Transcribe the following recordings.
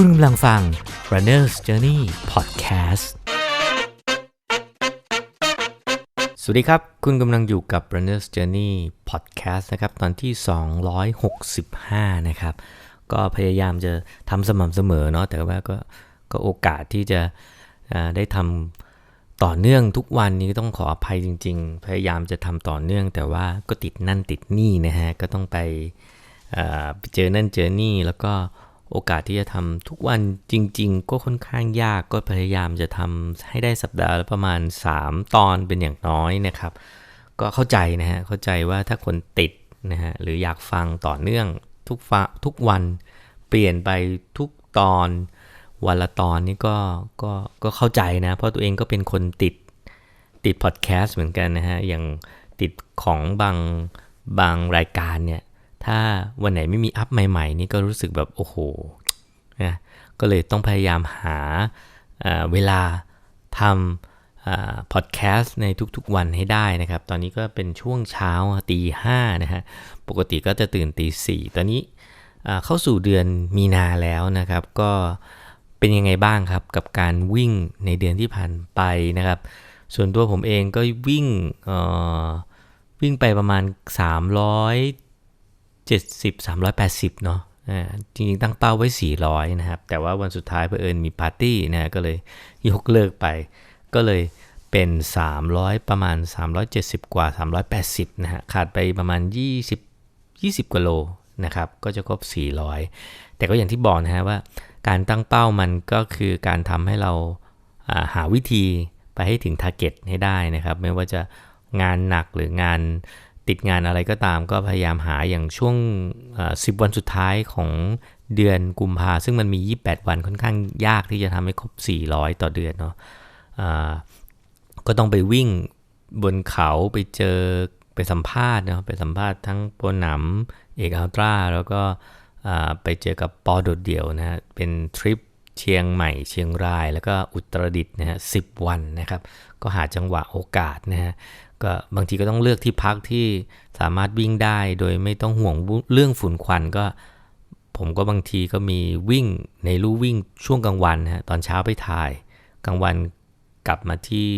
คุณกำลังฟัง Runner's Journey Podcast สวัสดีครับ คุณกำลังอยู่กับ Runner's Journey Podcast นะครับ ตอนที่ 265 นะครับ ก็พยายามจะทำสม่ำเสมอเนาะ แต่ว่าก็ก็โอกาสที่จะได้ทำต่อเนื่องทุกวันนี้ต้องขออภัยจริง ๆ พยายามจะทำต่อเนื่อง แต่ว่าก็ติดนั่นติดนี่นะฮะ ก็ต้องไปเจอนั่นเจอนี่แล้วก็ โอกาสที่จะทำทุกวันจริง ๆ ก็ค่อนข้างยากก็พยายามจะทำให้ได้สัปดาห์ละประมาณ 3 ตอนเป็นอย่างน้อยนะครับ ก็เข้าใจนะฮะเข้าใจว่าถ้าคนติดนะฮะหรืออยากฟังต่อเนื่องทุกฟะทุกวันเปลี่ยนไปทุกตอนวันละตอนนี่ก็ก็ก็เข้าใจนะ เพราะตัวเองก็เป็นคนติดติดพอดแคสต์เหมือนกันนะฮะอย่างติดของบางบางรายการเนี่ย ถ้าวันไหนไม่มีอัพใหม่ ๆ นี่ก็รู้สึกแบบโอ้โหนะก็เลยต้องพยายามหาเวลาทำพอดแคสต์ในทุกๆวันให้ได้นะครับ ตอนนี้ก็เป็นช่วงเช้าตีห้านะฮะ ปกติก็จะตื่นตีสี่ตอนนี้เข้าสู่เดือนมีนาแล้วนะครับ ก็เป็นยังไงบ้างครับกับการวิ่งในเดือนที่ผ่านไปนะครับ ส่วนตัวผมเองก็วิ่งวิ่งไปประมาณ 70 380 เนาะอ่าจริงๆตั้งเป้าไว้ 400 นะครับ แต่ว่าวันสุดท้ายเผอิญมีปาร์ตี้นะก็เลยยกเลิกไป ก็เลยเป็น 300 ประมาณ 370 กว่า 380 นะฮะ ขาดไปประมาณ 20 20กว่าโลนะครับ ก็จะครบ 400 แต่ก็อย่างที่บอกนะฮะว่าการตั้งเป้ามันก็คือการทำให้เราาหาวิธีไปให้ถึงทาร์เก็ตให้ได้นะครับ ไม่ว่าจะงานหนักหรืองาน ติดงานอะไรก็ตามก็พยายามหาอย่างช่วงอ่า10วันสุดท้ายของเดือนกุมภาซึ่งมันมี 28 วันค่อนข้างยากที่จะทำให้ครบ 400 ต่อเดือนเนาะอ่าก็ต้องไปวิ่งบนเขาไปเจอไปสัมภาษณ์เนาะไปสัมภาษณ์ทั้งโปรหนำเอกอัลตร้าแล้วก็ไปเจอกับปอโดดเดี่ยวนะฮะเป็นทริปเชียงใหม่ เชียงราย แล้วก็อุตรดิตถ์นะฮะสิวันนะครับ ก็หาจังหวะโอกาสนะฮะก็บางทีก็ต้องเลือกที่พักที่สามารถวิ่งได้โดยไม่ต้องห่วงเรื่องฝุ่นควันก็ ผมก็บางทีก็มีวิ่งในลู่วิ่งช่วงกลางวันนะฮะตอนเช้าไปถ่าย กลางวันกลับมาที่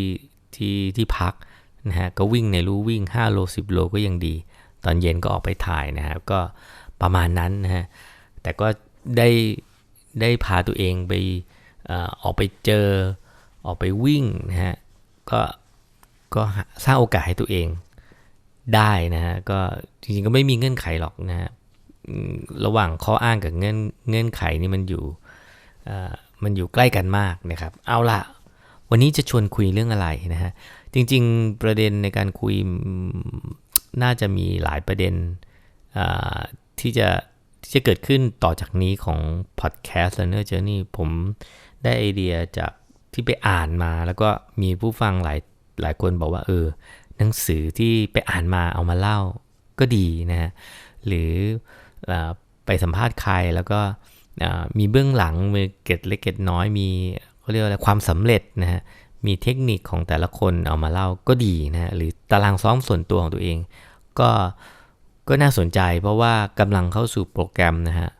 ที่ที่พักนะฮะก็วิ่งในลู่วิ่ง 5 โล 10 โลก็ยังดี ตอนเย็นก็ออกไปถ่ายนะครับ ก็ประมาณนั้นนะฮะแต่ก็ได้ได้พาตัวเองไปอออกไปเจอออกไปวิ่งนะฮะ ก็ก็สร้างโอกาสให้ตัวเองได้นะฮะก็จริงๆก็ไม่มีเงื่อนไขหรอกนะฮะระหว่างข้ออ้างกับเงื่อนเงื่อนไขนี่มันอยู่มันอยู่ใกล้กันมากนะครับ เอาล่ะวันนี้จะชวนคุยเรื่องอะไรนะฮะจริง ๆ ประเด็นในการคุยน่าจะมีหลายประเด็นที่จะที่จะเกิดขึ้นต่อจากนี้ของ podcast Learner Journey ผมได้ไอเดียจาก ที่ไปอ่านมาแล้วก็มีผู้ฟังหลายหลายคนบอกว่า เออ หนังสือที่ไปอ่านมาเอามาเล่าก็ดีนะฮะหรืออไปสัมภาษณ์ใครแล้วก็มีเบื้องหลังมีเก็ดเล็กเก็ดน้อยมีเขาเรียกว่าอะไรความสำเร็จนะฮะมีเทคนิคของแต่ละคนเอามาเล่าก็ดีนะฮะหรือตารางซ้อมส่วนตัวของตัวเอง ก็ก็น่าสนใจเพราะว่ากำลังเข้าสู่โปรแกรมนะฮะ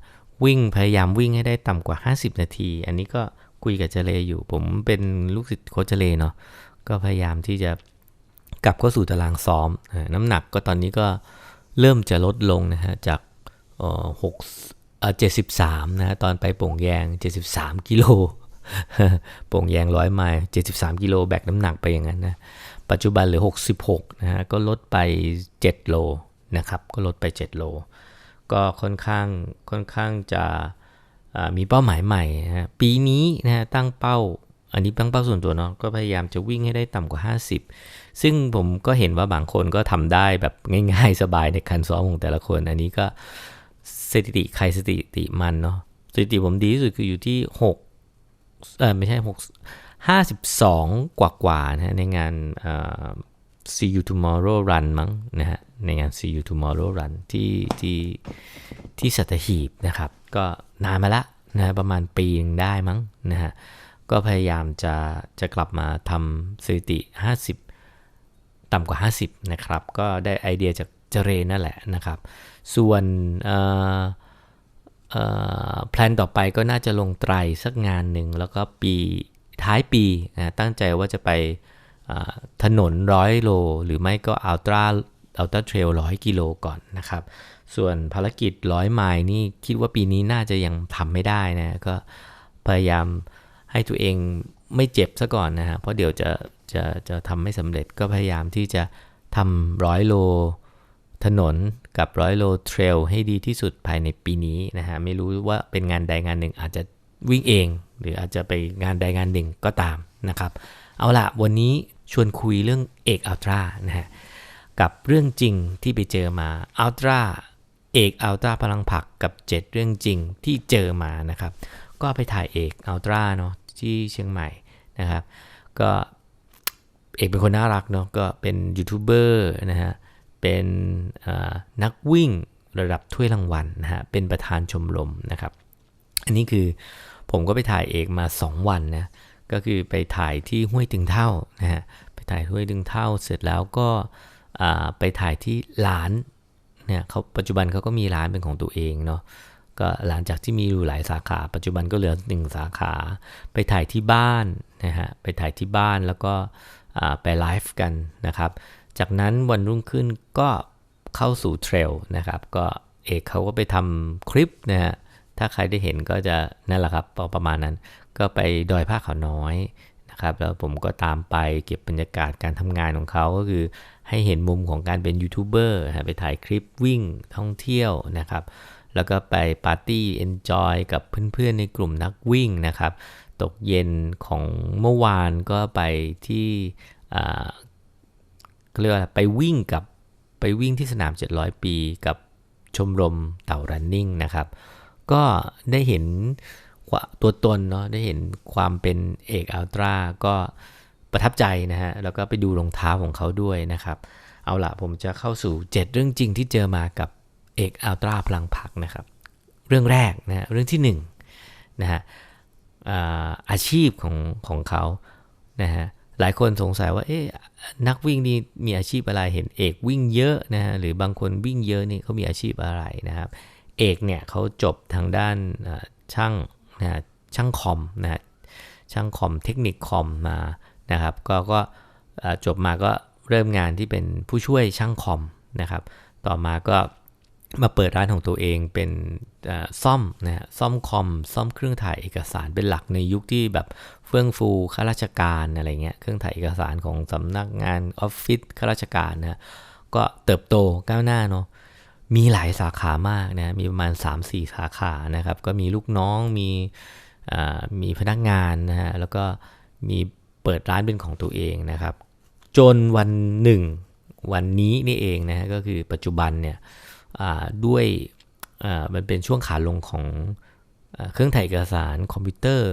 วิ่งพยายามวิ่งให้ได้ต่ำกว่า 50 นาที อันนี้ก็ คุยกับเจเลอยู่ ผมเป็นลูกศิษย์โคชเจเลเนาะก็พยายามที่จะกลับเข้าสู่ตารางซ้อม น้ำหนักก็ตอนนี้ก็เริ่มจะลดลงนะฮะจากเอ่อหกเอ่อเจ็ดสิบสามนะฮะตอนไปโป่งแยง73กิโลโป่งแยงร้อยไมล์73กิโลแบกน้ำหนักไปอย่างนั้นนะปัจจุบันเหลือ66นะฮะก็ลดไป7โลนะครับก็ลดไป7โล ก็ค่อนข้างค่อนข้างจะ มีเป้าหมายใหม่นะปีนี้นะฮะตั้งเป้า อันนี้ตั้งเป้าส่วนตัวเนาะก็พยายามจะวิ่งให้ได้ต่ำกว่า 50 ซึ่งผมก็เห็นว่าบางคนก็ทำได้แบบง่ายๆ สบายในการซ้อมของแต่ละคน อันนี้ก็สถิติใครสถิติมันเนาะสถิติผมดีที่สุดคืออยู่ที่6เออไม่ใช่หกห้าสิบสองกว่ากว่าๆนะในงานอ See You Tomorrow Run มั้งนะฮะในงาน See You Tomorrow Run ที่ที่ที่สัตหีบนะครับ ก็นานมาละนะฮะประมาณปีหนึงได้มั้งนะฮะก็พยายามจะจะกลับมาทำสถิติ 50 ต่ำกว่า 50 นะครับ ก็ได้ไอเดียจากเจเรนั่นแหละนะครับ ส่วนเอ่อแพลนต่อไปก็น่าจะลงไตรสักงานหนึ่ง แล้วก็ปีท้ายปีนะตั้งใจว่าจะไป ถนนร้อยโล หรือไม่ก็อัลตร้าอัลตร้าเทรลร้อยกิโลก่อนนะครับ ส่วนภารกิจร้อยไมล์นี่คิดว่าปีนี้น่าจะยังทำไม่ได้นะ ก็พยายามให้ตัวเองไม่เจ็บซะก่อนนะฮะ เพราะเดี๋ยวจะจะจะทำไม่สำเร็จก็พยายามที่จะทำร้อยโลถนนกับร้อยโลเทรลให้ดีที่สุดภายในปีนี้นะฮะ ไม่รู้ว่าเป็นงานใดงานหนึ่งอาจจะวิ่งเอง หรืออาจจะไปงานใดงานหนึ่งก็ตามนะครับ เอาละวันนี้ ชวนคุยเรื่องเอกอัลตร้านะฮะกับเรื่องจริงที่ไปเจอมาอัลตร้าเอกอัลตร้าพลังผักกับ 7 เรื่องจริงที่เจอมานะครับ ก็ไปถ่ายเอกอัลตร้าเนาะที่เชียงใหม่นะครับ ก็เอกเป็นคนน่ารักเนาะก็เป็นยูทูบเบอร์นะฮะเป็นนักวิ่งระดับถ้วยรางวัลนะฮะเป็นประธานชมรมนะครับ อันนี้คือผมก็ไปถ่ายเอกมา 2 วันนะ ก็คือไปถ่ายที่ห้วยตึงเท่านะฮะไปถ่ายห้วยตึงเท่าเสร็จแล้วก็ไปถ่ายที่ร้านเนี่ยเขาปัจจุบันเขาก็มีร้านเป็นของตัวเองเนาะก็หลังจากที่มีอยู่หลายสาขา ปัจจุบันก็เหลือหนึ่งสาขา ไปถ่ายที่บ้านนะฮะไปถ่ายที่บ้านแล้วก็ไปไลฟ์กันนะครับ จากนั้นวันรุ่งขึ้นก็เข้าสู่เทรลนะครับ ก็เอกเขาก็ไปทำคลิปนะฮะ ถ้าใครได้เห็นก็จะนั่นแหละครับประมาณนั้น ก็ไปดอยผ้าขาวน้อยนะครับ แล้วผมก็ตามไปเก็บบรรยากาศการทำงานของเขาก็คือให้เห็นมุมของการเป็นยูทูบเบอร์ไปถ่ายคลิปวิ่งท่องเที่ยวนะครับ แล้วก็ไปปาร์ตี้เอนจอยกับเพื่อนๆในกลุ่มนักวิ่งนะครับ ตกเย็นของเมื่อวานก็ไปที่เรียกว่าไปวิ่งกับไปวิ่งที่สนาม 700 ปี กับชมรมเต่ารันนิ่งนะครับ ก็ได้เห็นตัวตนเนาะได้เห็นความเป็นเอกอัลตร้าก็ประทับใจนะฮะ แล้วก็ไปดูรองเท้าของเขาด้วยนะครับ เอาละผมจะเข้าสู่ 7 เรื่องจริงที่เจอมากับเอกอัลตร้าพลังผักนะครับ เรื่องแรกนะเรื่องที่1นะฮะอาชีพของของเขานะฮะหลายคนสงสัยว่าเอ๊ะนักวิ่งนี่มีอาชีพอะไรเห็นเอกวิ่งเยอะนะฮะหรือบางคนวิ่งเยอะนี่เขามีอาชีพอะไรนะครับ เอกเนี่ยเขาจบทางด้านช่างนะช่างคอมนะช่างคอมเทคนิคคอมมานะครับ ก็ก็จบมาก็เริ่มงานที่เป็นผู้ช่วยช่างคอมนะครับ ต่อมาก็มาเปิดร้านของตัวเองเป็นซ่อมนะซ่อมคอมซ่อมเครื่องถ่ายเอกสารเป็นหลักในยุคที่แบบเฟื่องฟูข้าราชการอะไรเงี้ยเครื่องถ่ายเอกสารของสำนักงานออฟฟิศข้าราชการนะก็เติบโตก้าวหน้าเนาะ มีหลายสาขามากนะ มีประมาณ 3-4 สาขานะครับ ก็มีลูกน้อง มีมีพนักงานนะฮะ แล้วก็มีเปิดร้านเป็นของตัวเองนะครับ จนวันหนึ่งวันนี้นี่เองนะฮะ ก็คือปัจจุบันเนี่ยด้วยมันเป็นช่วงขาลงของเครื่องถ่ายเอกสารคอมพิวเตอร์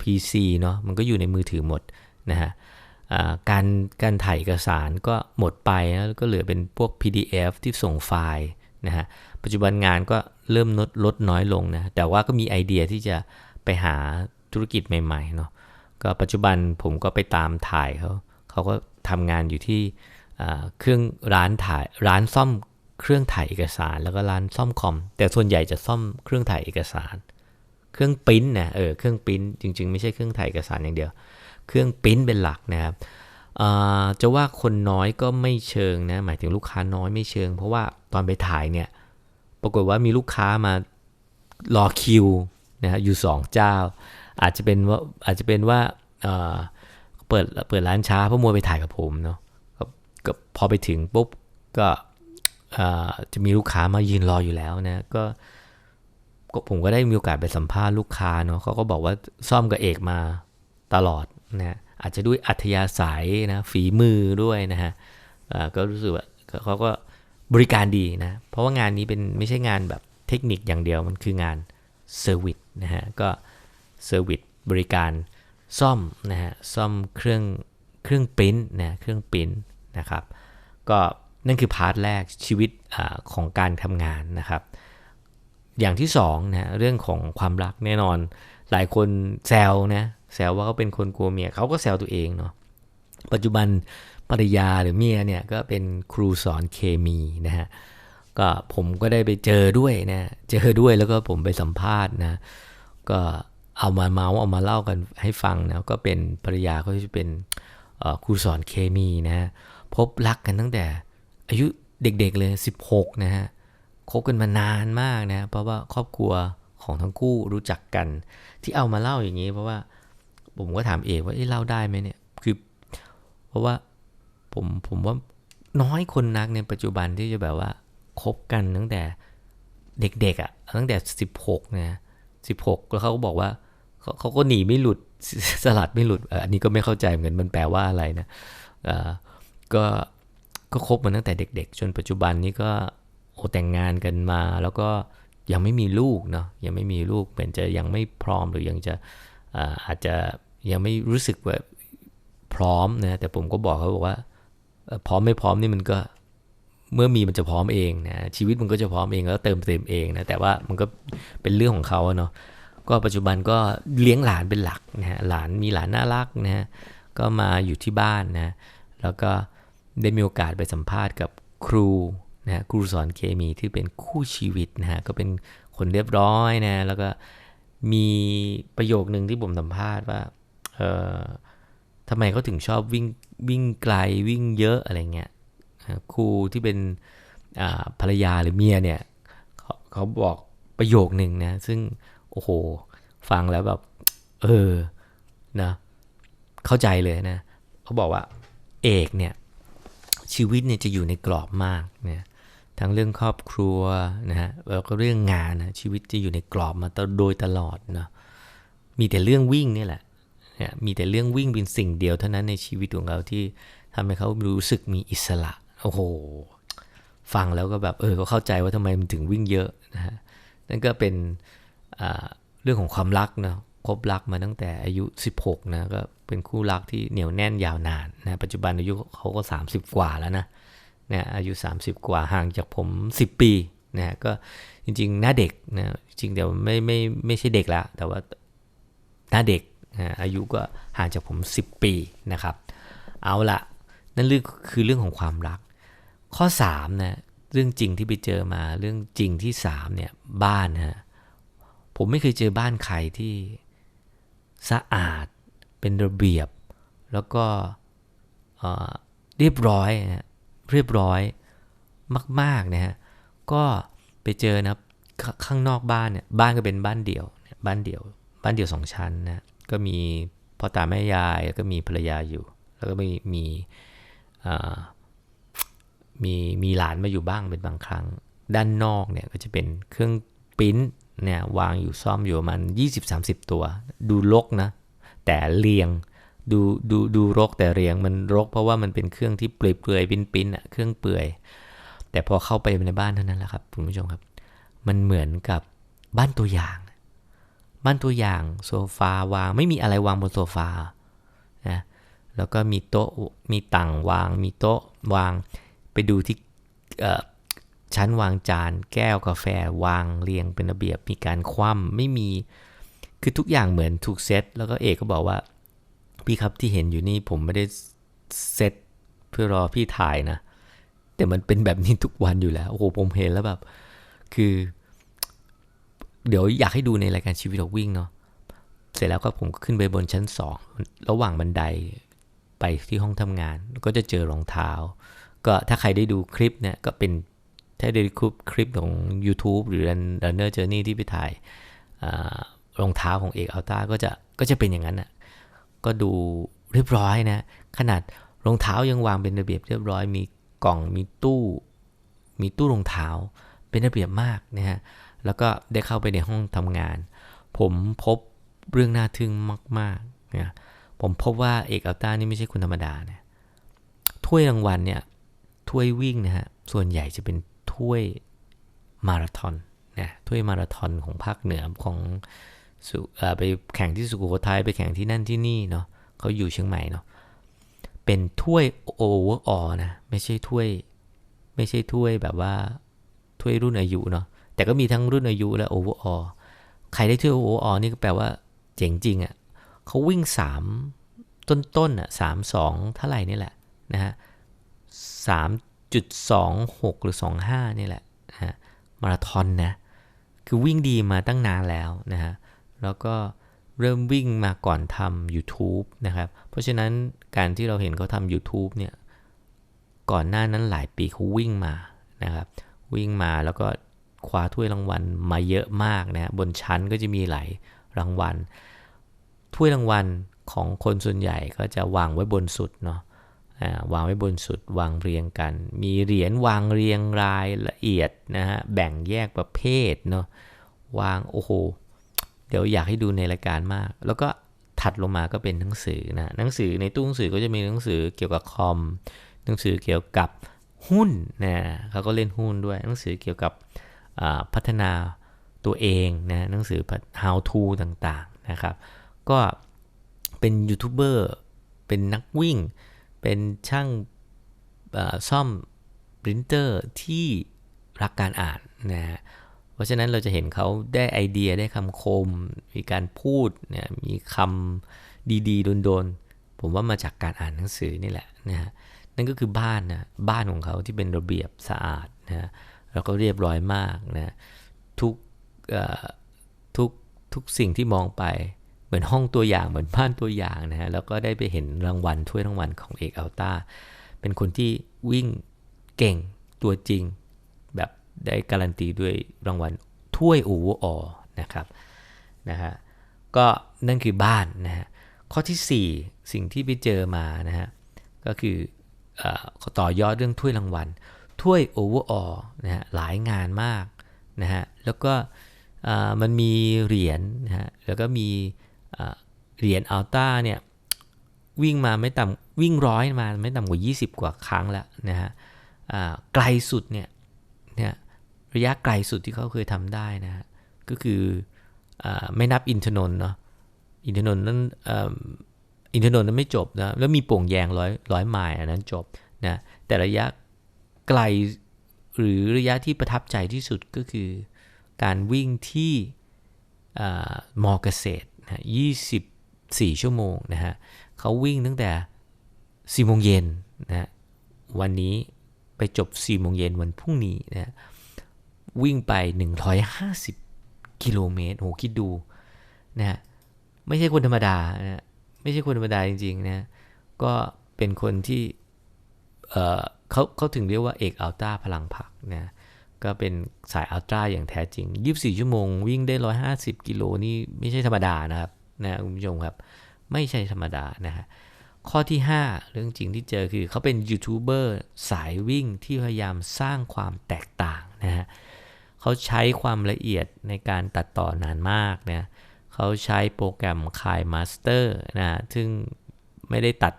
PC เนาะ มันก็อยู่ในมือถือหมดนะฮะการการถ่ายเอกสารก็หมดไปแล้วก็เหลือเป็นพวก PDF ที่ส่งไฟล์ นะฮะปัจจุบันงานก็เริ่มลดลดน้อยลงนะแต่ว่าก็มีไอเดียที่จะไปหาธุรกิจใหม่ๆเนาะก็ปัจจุบันผมก็ไปตามถ่ายเขาเขาก็ทำงานอยู่ที่เครื่องร้านถ่ายร้านซ่อมเครื่องถ่ายเอกสาร แล้วก็ร้านซ่อมคอม แต่ส่วนใหญ่จะซ่อมเครื่องถ่ายเอกสาร เครื่องปิ้นนะเออเครื่องปิ้นจริง ๆ ไม่ใช่เครื่องถ่ายเอกสารอย่างเดียว เครื่องปิ้นเป็นหลักนะครับ จะว่าคนน้อยก็ไม่เชิงนะ หมายถึงลูกค้าน้อยไม่เชิง เพราะว่าตอนไปถ่ายเนี่ย ปรากฏว่ามีลูกค้ามารอคิวนะฮะอยู่สองเจ้า อาจจะเป็นว่าอาจจะเป็นว่าเปิดเปิดร้านช้าเพราะมัวไปถ่ายกับผมเนาะก็พอไปถึงปุ๊บก็จะมีลูกค้ามายืนรออยู่แล้วนะก็ผมก็ได้มีโอกาสไปสัมภาษณ์ลูกค้าเนาะเขาก็บอกว่าซ่อมกับเอกมาตลอดนะ อาจจะด้วยอัธยาศัยนะฝีมือด้วยนะฮะก็รู้สึกว่าเขาก็บริการดีนะ เพราะว่างานนี้เป็นไม่ใช่งานแบบเทคนิคอย่างเดียวมันคืองานเซอร์วิสนะฮะก็เซอร์วิสบริการซ่อมนะฮะซ่อมเครื่องเครื่องปริ้นนะเครื่องปริ้นนะครับ ก็นั่นคือพาร์ทแรกชีวิตอของการทำงานนะครับ อย่างที่สองนะเรื่องของความรักแน่นอนหลายคนแซวนะ แซวว่าเขาเป็นคนกลัวเมียเขาก็แซวตัวเองเนาะปัจจุบันภรรยาหรือเมียเนี่ยก็เป็นครูสอนเคมีนะฮะก็ผมก็ได้ไปเจอด้วยนะเจอด้วยแล้วก็ผมไปสัมภาษณ์นะก็เอามาเมาส์เอามาเล่ากันให้ฟังนะก็เป็นภรรยาเขาจะเป็นครูสอนเคมีนะพบรักกันตั้งแต่อายุเด็กๆเลย 16นะฮะคบกันมานานมากนะเพราะว่าครอบครัวของทั้งคู่รู้จักกัน ที่เอามาเล่าอย่างนี้ เพราะว่า ผมก็ถามเอกว่าเเล่าได้ไหมเนี่ย คือ เพราะว่าผมผมว่าน้อยคนนักในปัจจุบันที่จะแบบว่าคบกันตั้งแต่เด็กๆอะ่ะตั้งแต่สิบหกนะสิบหกแล้วเขาก็บอกว่าเขาเขาก็หนีไม่หลุดสลัดไม่หลุดอันนี้ก็ไม่เข้าใจเหมือนกันมันแปลว่าอะไรนะก็ก็คบมาตั้งแต่เด็ก ๆ จนปัจจุบันนี้ก็โอแต่งงานกันมา แล้วก็ยังไม่มีลูกเนาะยังไม่มีลูกเหมือนจะยังไม่พร้อมหรือยังจะอาจจะ ยังไม่รู้สึกว่าพร้อมนะแต่ผมก็บอกเขาบอกว่า พร้อมไม่พร้อมนี่มันก็เมื่อมีมันจะพร้อมเองนะชีวิตมันก็จะพร้อมเองแล้วเติมเต็มเองนะแต่ว่ามันก็เป็นเรื่องของเขาเนาะก็ปัจจุบันก็เลี้ยงหลานเป็นหลักนะฮะหลานมีหลานน่ารักนะฮะก็มาอยู่ที่บ้านนะแล้วก็ได้มีโอกาสไปสัมภาษณ์กับครูนะครูสอนเคมีที่เป็นคู่ชีวิตนะฮะก็เป็นคนเรียบร้อยนะแล้วก็มีประโยคหนึ่งที่ผมสัมภาษณ์ว่า ทำไมเขาถึงชอบวิ่งวิ่งไกลวิ่งเยอะอะไรเงี้ยครูที่เป็นภรรยาหรือเมียเนี่ยเขาเขาบอกประโยคหนึ่งนะ ซึ่งโอ้โห ฟังแล้วแบบ เออนะเข้าใจเลยนะเขาบอกว่าเอกเนี่ย ชีวิตเนี่ยจะอยู่ในกรอบมากเนี่ยทั้งเรื่องครอบครัวนะฮะแล้วก็เรื่องงานนะชีวิตจะอยู่ในกรอบมาโดยตลอดนะมีแต่เรื่องวิ่งนี่แหละ เนี่ยมีแต่เรื่องวิ่งเป็นสิ่งเดียวเท่านั้นในชีวิตของเราที่ทำให้เขารู้สึกมีอิสระ โอ้โห ฟังแล้วก็แบบ เออ ก็เข้าใจว่าทำไมมันถึงวิ่งเยอะนะฮะ นั่นก็เป็นเรื่องของความรักนะคบรักมาตั้งแต่อายุ 16 นะ ก็เป็นคู่รักที่เหนียวแน่นยาวนานนะ ปัจจุบันอายุเขาก็ 30 กว่าแล้วนะ เนี่ยอายุ 30 กว่าห่างจากผม 10 ปีนะก็จริงๆ หน้าเด็กนะ จริงเดี๋ยวไม่ไม่ไม่ใช่เด็กละ แต่ว่าหน้าเด็ก อายุก็ห่างจากผม 10 ปีนะครับ เอาละนั่นคือเรื่องของความรัก ข้อ3นะเรื่องจริงที่ไปเจอมาเรื่องจริงที่3เนี่ยบ้านฮะผมไม่เคยเจอบ้านใครที่สะอาดเป็นระเบียบ แล้วก็เรียบร้อยนะเรียบร้อยมากๆนะฮะก็ไปเจอนะข้างนอกบ้านเนี่ยบ้านก็เป็นบ้านเดี่ยวบ้านเดี่ยว บ้านเดี่ยวสองชั้นนะ ก็มีพ่อตาแม่ยายแล้วก็มีภรรยาอยู่ แล้วก็มีมีมีมีหลานมาอยู่บ้างเป็นบางครั้ง ด้านนอกเนี่ยก็จะเป็นเครื่องปิ้นเนี่ยวางอยู่ซ่อมอยู่ประมาณ20-30 ตัว ดูรกนะ แต่เรียงดูดูดูรกแต่เรียงมันรกเพราะว่ามันเป็นเครื่องที่เปลือยเปลือยปิ้นปิ้นอะเครื่องเปลือย แต่พอเข้าไปในบ้านเท่านั้นแหละครับคุณผู้ชมครับ มันเหมือนกับบ้านตัวอย่าง บ้านตัวอย่างโซฟาวางไม่มีอะไรวางบนโซฟานะแล้วก็มีโต๊ะมีต่างวาง มีโต๊ะวางไปดูที่ชั้นวางจานแก้วกาแฟวางเรียงเป็นระเบียบมีการคว่ำไม่มีคือทุกอย่างเหมือนถูกเซตแล้วก็เอกก็บอกว่า พี่ครับที่เห็นอยู่นี่ผมไม่ได้เซตเพื่อรอพี่ถ่ายนะ แต่มันเป็นแบบนี้ทุกวันอยู่แล้ว โอ้โหผมเห็นแล้วแบบ คือ เดี๋ยวอยากให้ดูในรายการชีวิตของวิ่งเนาะเสร็จแล้วก็ผมก็ขึ้นไปบนชั้นสองระหว่างบันไดไปที่ห้องทำงาน ก็จะเจอรองเท้า ก็ถ้าใครได้ดูคลิปเนี่ยก็เป็นถ้าได้ดูคลิปของ YouTube หรือ Runner Journey ที่ไปถ่ายรองเท้าของเอกอัลต้าก็จะก็จะเป็นอย่างนั้นอะก็ดูเรียบร้อยนะ ขนาดรองเท้ายังวางเป็นระเบียบเรียบร้อย มีกล่องมีตู้ มีตู้รองเท้าเป็นระเบียบมากนะฮะ แล้วก็ได้เข้าไปในห้องทำงาน ผมพบเรื่องน่าทึ่งมากๆนะผมพบว่าเอกอัลต้านี่ไม่ใช่คนธรรมดานะถ้วยรางวัลเนี่ยถ้วยวิ่งนะฮะส่วนใหญ่จะเป็นถ้วยมาราธอนนะถ้วยมาราธอนของภาคเหนือของไปแข่งที่สุโขทัยไปแข่งที่นั่นที่นี่เนาะเขาอยู่เชียงใหม่เนาะเป็นถ้วยโอเวอร์ออนะไม่ใช่ถ้วย ไม่ใช่ถ้วยแบบว่าถ้วยรุ่นอายุเนาะ แต่ก็มีทั้งรุ่นอายุและโอเวอร์ออใครได้ถ้วยโอเวอร์ออนี่ก็แปลว่าเจ๋งจริงอะ่ะเขาวิ่ง 3 ต้นๆอะสามสองเท่าไหร่นี่แหละนะฮะ3.26หกหรือ25นี่แหละนะฮะมาราธอนนะคือวิ่งดีมาตั้งนานแล้วนะฮะแล้วก็เริ่มวิ่งมาก่อนทำ YouTube นะครับ เพราะฉะนั้นการที่เราเห็นเขาทำ YouTube เนี่ย ก่อนหน้านั้นหลายปีเขาวิ่งมานะครับ วิ่งมาแล้วก็ คว้าถ้วยรางวัลมาเยอะมากนะบนชั้นก็จะมีหลายรางวัล ถ้วยรางวัลของคนส่วนใหญ่ก็จะวางไว้บนสุดเนาะวางไว้บนสุดวางเรียงกัน มีเหรียญวางเรียงรายละเอียดนะฮะแบ่งแยกประเภทเนาะวางโอ้โหเดี๋ยวอยากให้ดูในรายการมาก แล้วก็ถัดลงมาก็เป็นหนังสือนะหนังสือในตู้หนังสือก็จะมีหนังสือเกี่ยวกับคอมหนังสือเกี่ยวกับหุ้นนะเขาก็เล่นหุ้นด้วยหนังสือเกี่ยวกับ พัฒนาตัวเองนะหนังสือ how to ต่างๆนะครับ ก็เป็นยูทูบเบอร์เป็นนักวิ่ง เป็นช่างซ่อมปรินเตอร์ที่รักการอ่านนะฮะเพราะฉะนั้นเราจะเห็นเขาได้ไอเดียได้คำคม มีการพูดเนี่ยมีคำดีๆโดนๆ ผมว่ามาจากการอ่านหนังสือนี่แหละนะฮะนั่นก็คือบ้านนะบ้านของเขาที่เป็นระเบียบสะอาดนะ แล้วก็เรียบร้อยมากนะทุกทุกทุกสิ่งที่มองไปเหมือนห้องตัวอย่างเหมือนบ้านตัวอย่างนะฮะแล้วก็ได้ไปเห็นรางวัลถ้วยรางวัลของเอกอัลต้าเป็นคนที่วิ่งเก่งตัวจริง แบบได้การันตีด้วยรางวัลถ้วยอเวออนะครับนะฮะก็นั่นคือบ้านนะฮะข้อที่ 4 สิ่งที่ไปเจอมานะฮะก็คือต่อยอดเรื่องถ้วยรางวัล ถ้วยโอเวอร์ออนะฮะหลายงานมากนะฮะแล้วก็มันมีเหรียญนะฮะแล้วก็มีเหรียญอัลต้าเนี่ยวิ่งมาไม่ต่ำวิ่งร้อยมาไม่ต่ำกว่า 20 กว่าครั้งแล้วนะฮะไกลสุดเนี่ยเนี่ยระยะไกลสุดที่เขาเคยทำได้นะฮะก็คืออไม่นับอินทนนท์เนาะอินทนนท์นั้นอินทนนท์นั้นไม่จบนะแล้วมีโป่งแยงร้อยร้อยไมล์อันนั้นจบนะแต่ระยะ ไกลหรือระยะที่ประทับใจที่สุดก็คือ การวิ่งที่มอเกษตรนะ24 ชั่วโมงนะฮะเขาวิ่งตั้งแต่ 4 โมงเย็นนะวันนี้ไปจบ 4 โมงเย็นวันพรุ่งนี้นะวิ่งไป 150 กิโลเมตรโหคิดดูนะฮะไม่ใช่คนธรรมดานะไม่ใช่คนธรรมดาจริงๆนะก็เป็นคนที่ เขาเขาถึงเรียกว่าเอกอัลต้าพลังผักนะก็เป็นสายอัลตร้าอย่างแท้จริง 24 ชั่วโมงวิ่งได้ 150 กิโลนี่ไม่ใช่ธรรมดานะครับนะคุณผู้ชมครับ ไม่ใช่ธรรมดานะฮะข้อที่ 5 เรื่องจริงที่เจอคือเขาเป็นยูทูบเบอร์สายวิ่งที่พยายามสร้างความแตกต่างนะฮะเขาใช้ความละเอียดในการตัดต่อนานมากนะเขาใช้โปรแกรมคายมาสเตอร์นะซึ่งไม่ได้ตัด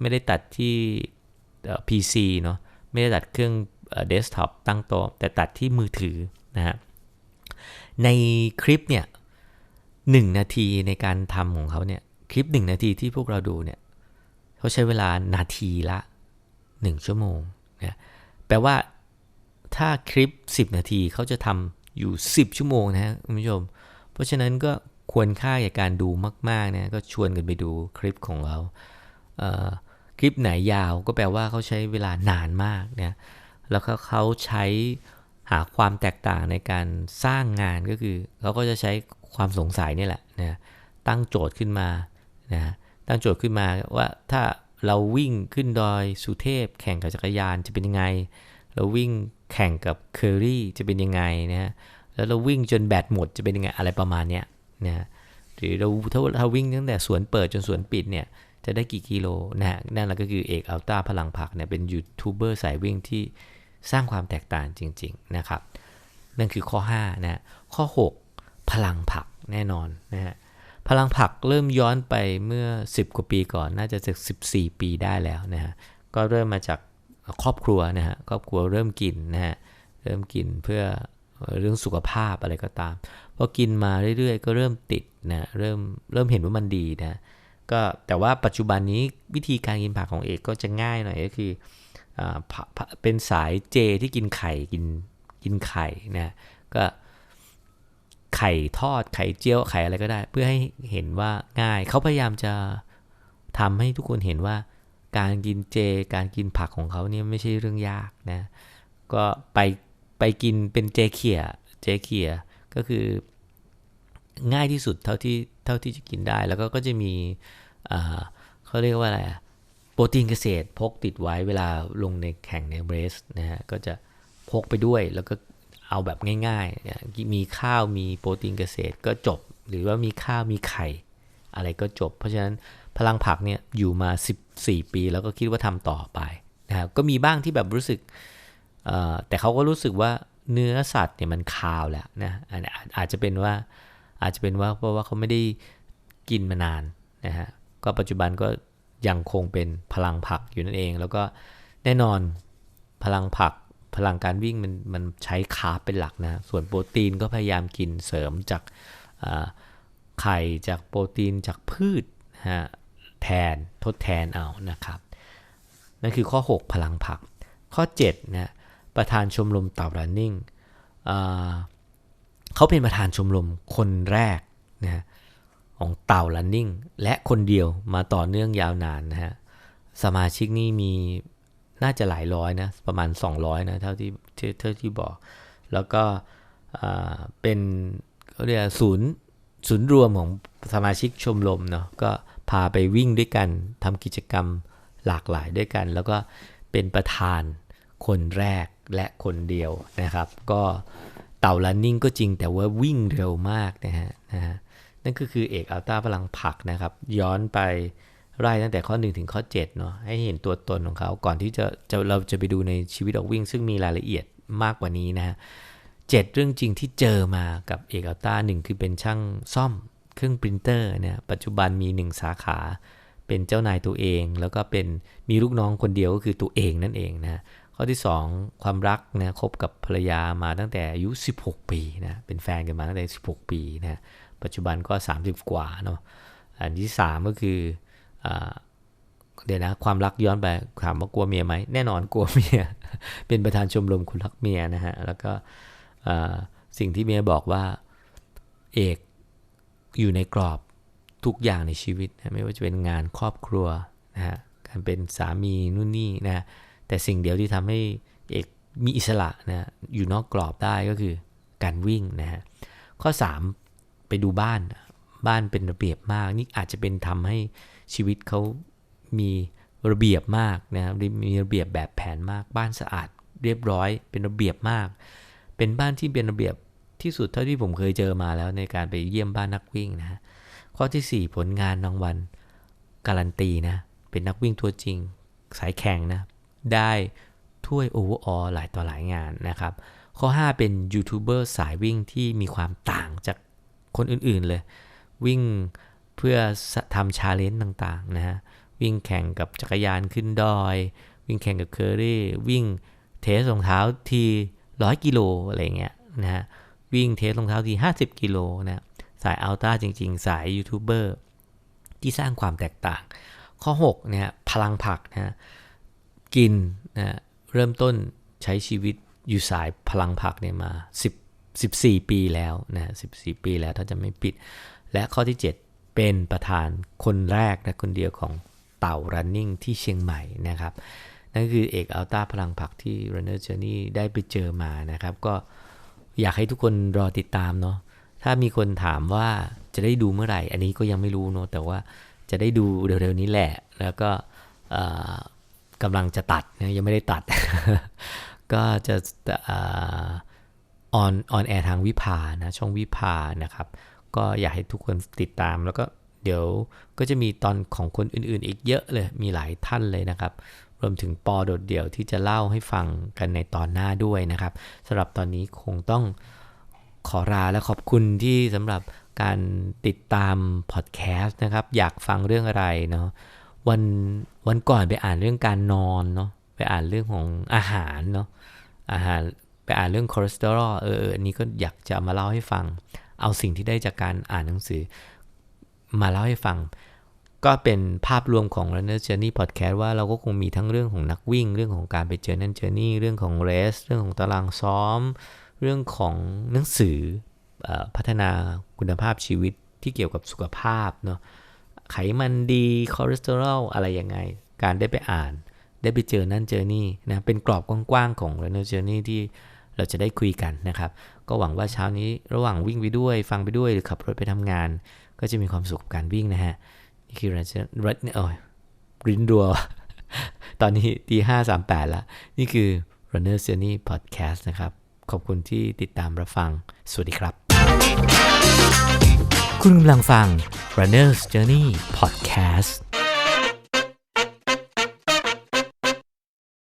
ไม่ได้ตัดที่ PC เนาะไม่ได้ตัดเครื่องเดสก์ท็อปตั้งโต๊ะแต่ตัดที่มือถือนะฮะในคลิปเนี่ยหนึ่งนาทีในการทำของเขาเนี่ยคลิปหนึ่งนาทีที่พวกเราดูเนี่ยเขาใช้เวลานาทีละหนึ่งชั่วโมงนะแปลว่าถ้าคลิป 10 นาทีเขาจะทำอยู่ 10 ชั่วโมงนะคุณผู้ชม เพราะฉะนั้นก็ควรค่าแก่การดูมากๆนะก็ชวนกันไปดูคลิปของเขาค ลิปไหนยาวก็แปลว่าเขาใช้เวลานานมากเนะแล้วเขาเขาใช้หาความแตกต่างในการสร้างงานก็คือเขาก็จะใช้ความสงสัยนี่แหละนะตั้งโจทย์ขึ้นมานะตั้งโจทย์ขึ้นมาว่าถ้าเราวิ่งขึ้นดอยสุเทพ แข่งกับจักรยานจะเป็นยังไง เราวิ่งแข่งกับเคอรี่จะเป็นยังไงนะแล้วเราวิ่งจนแบตหมดจะเป็นยังไงอะไรประมาณเนี้ยนะหรือเราถ้าเราวิ่งตั้งแต่สวนเปิดจนสวนปิดเนี่ย จะได้กี่กิโลนะนั่นแหละก็คือเอกอัลต้าพลังผักเนี่ยเป็นยูทูบเบอร์สายวิ่งที่สร้างความแตกต่างจริง ๆนะครับ นั่นคือข้อ5นะข้อ 6 พลังผักแน่นอนนะฮะพลังผักเริ่มย้อนไปเมื่อ 10 กว่าปีก่อนน่าจะจาก14 ปีได้แล้วนะฮะก็เริ่มมาจากครอบครัวนะฮะครอบครัวเริ่มกินนะฮะเริ่มกินเพื่อเรื่องสุขภาพอะไรก็ตามพอกินมาเรื่อยๆ ก็เริ่มติดนะเริ่มเริ่มเห็นว่ามันดีนะ ก็แต่ว่าปัจจุบันนี้วิธีการกินผักของเอกก็จะง่ายหน่อยก็คือเป็นสายเจที่กินไข่กินกินไข่นะก็ไข่ทอดไข่เจียวไข่อะไรก็ได้ เพื่อให้เห็นว่าง่ายเขาพยายามจะทำให้ทุกคนเห็นว่า การกินเจ การกินผักของเขาเนี่ยไม่ใช่เรื่องยากนะก็ไปไปกินเป็นเจเคียเจเคียก็คือง่ายที่สุดเท่าที่ เท่าที่จะกินได้ แล้วก็ก็จะมีเขาเรียกว่าอะไรอะโปรตีนเกษตรพกติดไว้เวลาลงในแข่งในเบรสนะฮะก็จะพกไปด้วยแล้วก็เอาแบบง่ายๆมีข้าวมีโปรตีนเกษตรก็จบ หรือว่ามีข้าวมีไข่อะไรก็จบ เพราะฉะนั้นพลังผักเนี่ยอยู่มา 14 ปีแล้วก็คิดว่าทำต่อไปนะครับก็มีบ้างที่แบบรู้สึก แต่เขาก็รู้สึกว่าเนื้อสัตว์เนี่ยมันคาวแหละนะอาจจะเป็นว่า อาจจะเป็นว่าเพราะว่าเขาไม่ได้กินมานานนะฮะก็ปัจจุบันก็ยังคงเป็นพลังผักอยู่นั่นเอง แล้วก็แน่นอนพลังผักพลังการวิ่งมันมันใช้คาร์บเป็นหลักนะส่วนโปรตีนก็พยายามกินเสริมจากไข่จากโปรตีนจากพืชฮะแทนทดแทนเอานะครับนั่นคือข้อ 6 พลังผัก ข้อ7นะประธานชมรมเต่ารันนิ่ง เขาเป็นประธานชมรมคนแรกนะของเต่ารันนิ่ง และคนเดียวมาต่อเนื่องยาวนานนะฮะสมาชิกนี่มีน่าจะหลายร้อยนะประมาณ 200นะเท่าที่เท่าที่บอก แล้วก็เป็นเขาเรียกศูนย์ศูนย์รวมของสมาชิกชมรมเนาะก็พาไปวิ่งด้วยกันทำกิจกรรมหลากหลายด้วยกัน แล้วก็เป็นประธานคนแรกและคนเดียวนะครับ ก็ เต่าลันนิ่งก็จริงแต่ว่าวิ่งเร็วมากนะฮะนะฮะนั่นก็คือเอกอัลต้าพลังผักนะครับ ย้อนไปไล่ตั้งแต่ข้อ 1 ถึงข้อ7เนาะให้เห็นตัวตนของเขาก่อนที่จะจะเราจะไปดูในชีวิตออกวิ่ง ซึ่งมีรายละเอียดมากกว่านี้นะฮะเเรื่องจริงที่เจอมากับเอกอัลต้าหนึ่งคือเป็นช่างซ่อมเครื่องปรินเตอร์เนี่ยปัจจุบันมี 1 สาขา เป็นเจ้านายตัวเอง แล้วก็เป็นมีลูกน้องคนเดียวก็คือตัวเองนั่นเองนะ ข้อที่ 2 ความรักนะคบกับภรรยามาตั้งแต่อายุ 16 ปีนะเป็นแฟนกันมาตั้งแต่ 16 ปีนะปัจจุบันก็ 30 กว่าเนาะอันที่ 3 ก็คือเดี๋ยวนะความรักย้อนไปถามว่ากลัวเมียไหมแน่นอนกลัวเมีย เป็นประธานชมรมคุณรักเมียนะฮะแล้วก็สิ่งที่เมียบอกว่าเอกอยู่ในกรอบทุกอย่างในชีวิตนะไม่ว่าจะเป็นงานครอบครัวนะฮะการเป็นสามีนู่นนี่นะ แต่สิ่งเดียวที่ทำให้เอกมีอิสระนะอยู่นอกกรอบได้ก็คือการวิ่งนะฮะข้อ 3 ไปดูบ้านบ้านเป็นระเบียบมาก นี่อาจจะเป็นทำให้ชีวิตเขามีระเบียบมากนะครับมีระเบียบแบบแผนมาก บ้านสะอาดเรียบร้อย เป็นระเบียบมาก เป็นบ้านที่เป็นระเบียบที่สุดเท่าที่ผมเคยเจอมาแล้วในการไปเยี่ยมบ้านนักวิ่งนะฮะข้อที่ 4 ผลงานรางวัลการันตีนะเป็นนักวิ่งตัวจริง สายแข่งนะ ได้ถ้วยโอเวอร์ออหลายต่อหลายงานนะครับ ข้อ 5 เป็นยูทูบเบอร์สายวิ่งที่มีความต่างจากคนอื่นๆเลย วิ่งเพื่อทำชาเลนจ์ต่างๆนะฮะวิ่งแข่งกับจักรยานขึ้นดอย วิ่งแข่งกับเคอรี่วิ่งเทสรองเท้าทีร้อยกิโลอะไรเงี้ยนะฮะวิ่งเทสรองเท้าที50 กิโลนะสายอัลต้าจริง ๆ สายยูทูบเบอร์ที่สร้างความแตกต่าง ข้อ6เนี่ยพลังผักนะ กินนะเริ่มต้นใช้ชีวิตอยู่สายพลังผักเนี่ยมา10 14 ปีแล้วนะ14 ปีแล้วถ้าจะไม่ปิด และข้อที่ 7 เป็นประธานคนแรกและคนเดียวของเต่า running ที่เชียงใหม่นะครับ นั่นคือเอกอัลต้าพลังผักที่ runner journey ได้ไปเจอมานะครับ ก็อยากให้ทุกคนรอติดตามเนาะถ้ามีคนถามว่าจะได้ดูเมื่อไหร่ อันนี้ก็ยังไม่รู้เนาะแต่ว่าจะได้ดูเร็วๆนี้แหละ แล้วก็ กำลังจะตัดนะยังไม่ได้ตัด ก็จะออนออนแอร์ทางวิภานะช่องวิภานะครับ ก็อยากให้ทุกคนติดตามแล้วก็เดี๋ยวก็จะมีตอนของคนอื่นๆ อีกเยอะเลยมีหลายท่านเลยนะครับ รวมถึงปอโดดเดี่ยวที่จะเล่าให้ฟังกันในตอนหน้าด้วยนะครับสำหรับตอนนี้คงต้องขอลาและขอบคุณที่สำหรับการติดตามพอดแคสต์นะครับ อยากฟังเรื่องอะไรเนาะ วันวันก่อนไปอ่านเรื่องการนอนเนาะไปอ่านเรื่องของอาหารเนาะอาหารไปอ่านเรื่องคอเลสเตอรอลเอออันนี้ก็อยากจะมาเล่าให้ฟัง เอาสิ่งที่ได้จากการอ่านหนังสือ มาเล่าให้ฟัง ก็เป็นภาพรวมของ Runner Journey Podcast ว่าเราก็คงมีทั้งเรื่องของนักวิ่ง เรื่องของการไปเจอนั่นเจอนี่เรื่องของเรสเรื่องของตารางซ้อม เรื่องของหนังสืออพัฒนาคุณภาพชีวิตที่เกี่ยวกับสุขภาพเนาะ ไขมันดีคอเลสเตอรอลอะไรยังไง การได้ไปอ่าน ได้ไปเจอนั่นเจอนี่นะเป็นกรอบกว้างๆของ Runner Journey ที่เราจะได้คุยกันนะครับ ก็หวังว่าเช้านี้ระหว่างวิ่งไปด้วย ฟังไปด้วยหรือขับรถไปทำงาน ก็จะมีความสุขกับการวิ่งนะฮะนี่คือรันรันโอ้ยรินดัวตอนนี้ตีห้าสามแปดละนี่คือ Runner Journey Podcast นะครับ ขอบคุณที่ติดตามรับฟัง สวัสดีครับ คุณกำลังฟัง Runner's Journey Podcast